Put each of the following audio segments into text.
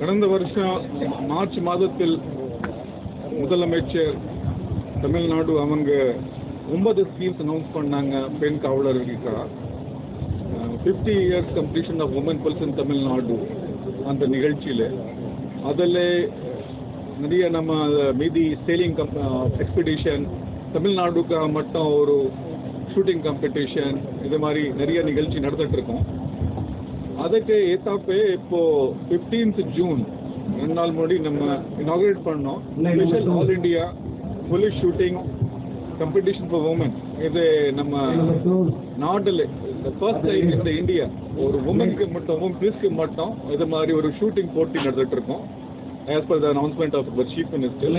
கடந்த வருஷம் மார்ச் மாதத்தில் முதலமைச்சர் தமிழ்நாடு அவங்க ஒன்பது ஸ்கீம்ஸ் அனௌன்ஸ் பண்ணாங்க பெண் காவலர்களுக்காக fifty years completion of woman person Tamil Nadu அந்த நிகழ்ச்சியில் அதில் நிறைய நம்ம மீதி சேலிங் கம் எக்ஸ்பிடிஷன் தமிழ்நாடுக்காக மட்டும் ஒரு ஷூட்டிங் காம்படிஷன் இது மாதிரி நிறைய நிகழ்ச்சி இருக்கோம் அதுக்கு ஏத்தாப்பே இப்போ பிப்டீன்த் ஜூன் ரெண்டு நாள் முன்னாடி நம்ம இனாகரேட் பண்ணோம் all India police shooting competition for woman இது நம்ம நாட்டில் ஃபர்ஸ்ட் டைம் இந்த இந்தியா ஒரு உமனுக்கு மட்டும் உமன் மட்டும் இது மாதிரி ஒரு ஷூட்டிங் போட்டி நடந்துட்டு இருக்கோம் as per the announcement of the chief minister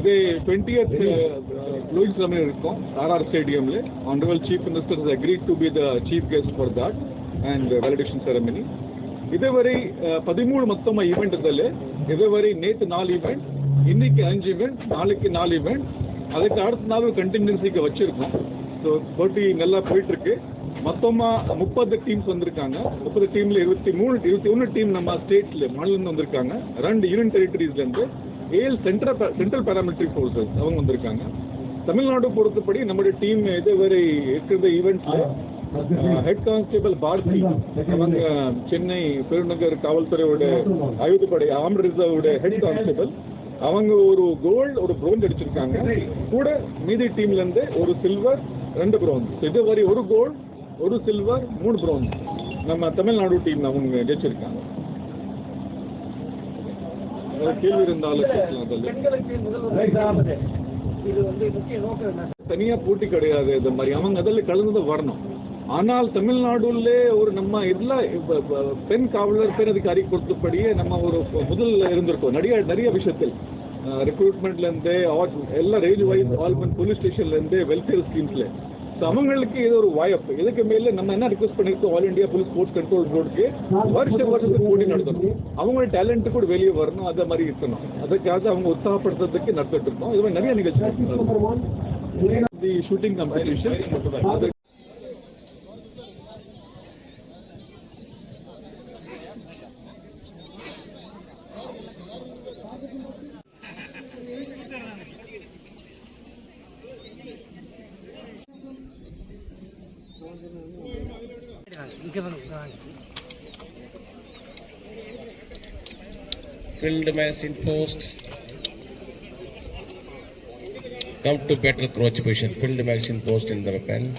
இது டுவெண்ட்டி லூயிஸ் uh, இருக்கும் இருக்கும் RR ஸ்டேடியம்ல honourable chief minister agree to be the chief guest for that and validation ceremony இதுவரை பதிமூணு மொத்தமா ஈவெண்ட் இதில் இதுவரை நேத்து நாலு ஈவெண்ட் இன்னைக்கு அஞ்சு ஈவெண்ட் நாளைக்கு நாலு ஈவெண்ட் அதுக்கு அடுத்த நாள் கண்டினியூன்சிக்கு வச்சிருக்கோம் ஸோ போட்டி நல்லா இருக்கு மொத்தமா முப்பது டீம்ஸ் வந்திருக்காங்க முப்பது டீம்ல இருபத்தி மூணு இருபத்தி ஒன்று டீம் நம்ம ஸ்டேட்ல மாநிலம் வந்திருக்காங்க ரெண்டு யூனியன் டெரிட்டரிஸ்ல இருந்து ஏல் சென்ட்ரல் சென்ட்ரல் பேராமெட்ரிக் ஃபோர்ஸஸ் அவங்க வந்திருக்காங்க தமிழ்நாடு பொறுத்தபடி நம்மளுடைய டீம் இதுவரை இருக்கிற ஈவெண்ட்ஸில் ஹெட் கான்ஸ்டேபிள் பாரதி அவங்க சென்னை பெருநகர் காவல்துறையோட ஆயுதப்படை ஆம் ரிசர்வ் ஹெட் கான்ஸ்டேபிள் அவங்க ஒரு கோல்ட் ஒரு ப்ரோஞ்ச் அடிச்சிருக்காங்க கூட மீதி டீம்ல இருந்து ஒரு சில்வர் ரெண்டு ப்ரோன்ஸ் இது வரை ஒரு கோல்ட் ஒரு சில்வர் மூணு ப்ரோன்ஸ் நம்ம தமிழ்நாடு டீம் அவங்க ஜெயிச்சிருக்காங்க கேள்வி இருந்தாலும் தனியா போட்டி கிடையாது இந்த மாதிரி அவங்க அதில் கலந்து வரணும் ஆனால் தமிழ்நாடுல ஒரு நம்ம இதுல பெண் காவலர் பெண் அதிகாரி கொடுத்தபடியே நம்ம ஒரு முதல் இருந்திருக்கோம் நிறைய நிறைய விஷயத்தில் இருந்து எல்லா ரயில் வைஸ் ஆல்மன் போலீஸ் இருந்து வெல்ஃபேர் ஸ்கீம்ஸ்ல அவங்களுக்கு இது ஒரு வாய்ப்பு இதுக்கு மேலே நம்ம என்ன ரிக்வஸ்ட் பண்ணிருக்கோம் all India police sports control போர்டுக்கு வருஷ வருஷத்துக்கு போட்டி நடத்தணும் அவங்க டேலண்ட் கூட வெளியே வரணும் அதை மாதிரி இருக்கணும் அதுக்காக அவங்க உற்சாகப்படுத்துறதுக்கு நடத்திட்டு இருக்கோம் இது மாதிரி நிறைய நிகழ்ச்சி தி ஷூட்டிங் கம்பெனி விஷயம் Field mass in post. Come to better crouch position. Field mass in post in the pen.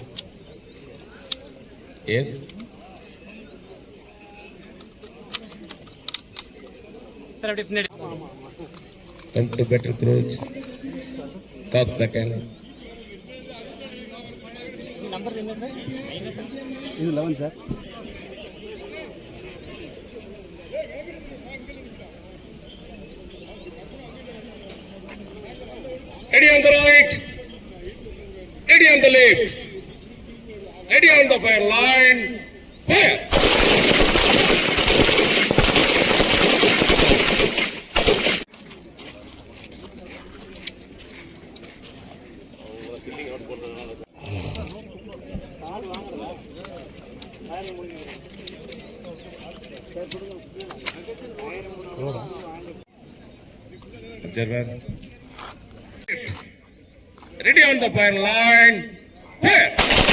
Yes. Come to better crouch. Cut the cannon. Number என்ன சார் இது eleven sir Ready on the right. Ready on the left. Ready on the fire line. Fire. Chairman. Ready on the fire line. Fire!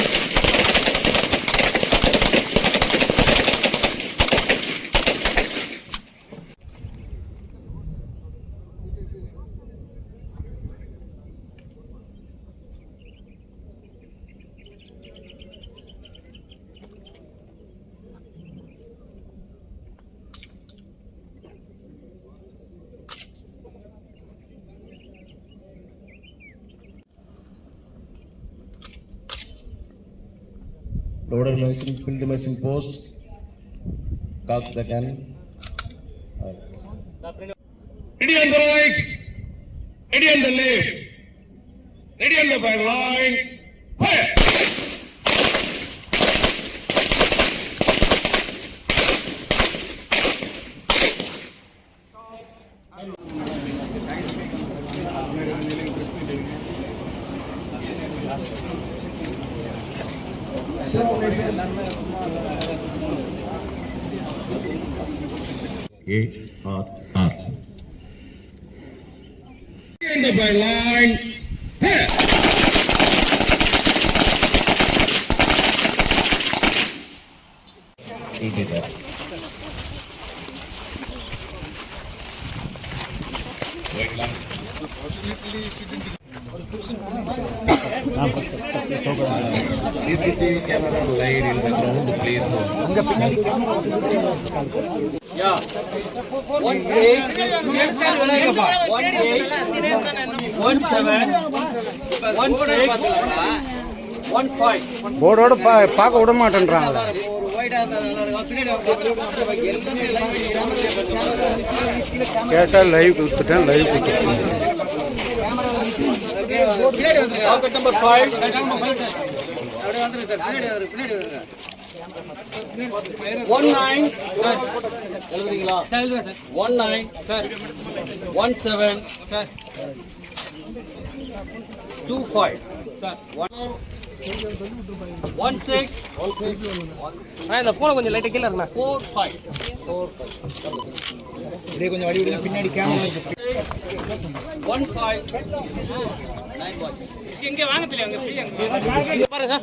Order field device imposed. Cock the cannon. Ready on the right. Ready on the left. Ready on the back line. A R R. In the byline. Here. He did that. CCTV camera laid in the ground Please. Yeah. One eight, one eight, one seven, one six, one போர்டோட பார்க்க விட மாட்டேன்றாங்களா கேட்டால் live கொடுத்துட்டேன் live கொடுத்துட்டேன் number five பின்னாடி பின்னாடி வந்துருங்க one nine sir எழுதுறீங்களா sir sir one nine sir one seven sir two five sir one one six one six இந்த போன கொஞ்சம் பாருங்க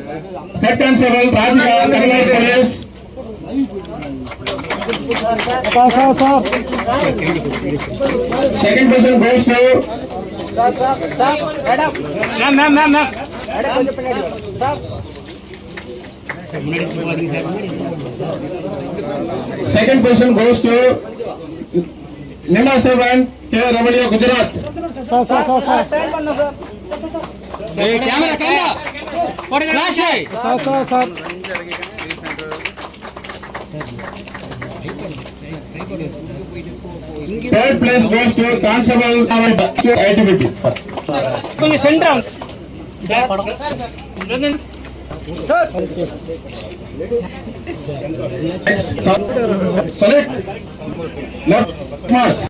constable Radhika Kannada police second person goes to second person goes to ನಿಮ್ಮ servant K ರಮಣಿಯ Gujarat camera camera Third place goes to Constable Activity. கொஞ்சம் centre Next, select left march.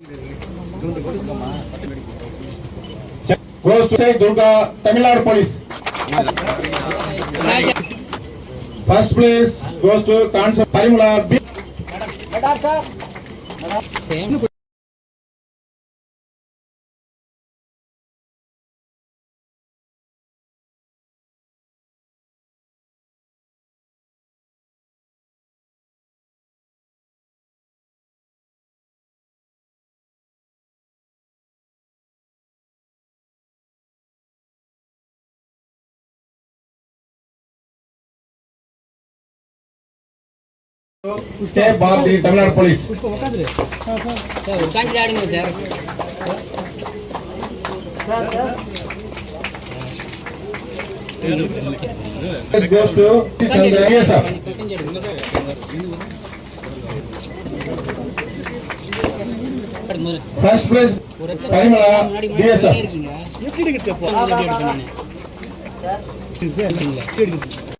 goes to Durga, Tamil Nadu Police. First place goes to Consul Parimula B. K Bharathi Tamil Nadu police உட்காந்து ஆடுங்க sir This goes to Chandra. Yes, sir. First place, Parimala, yes, sir. எப்படி எடுக்க போறீங்க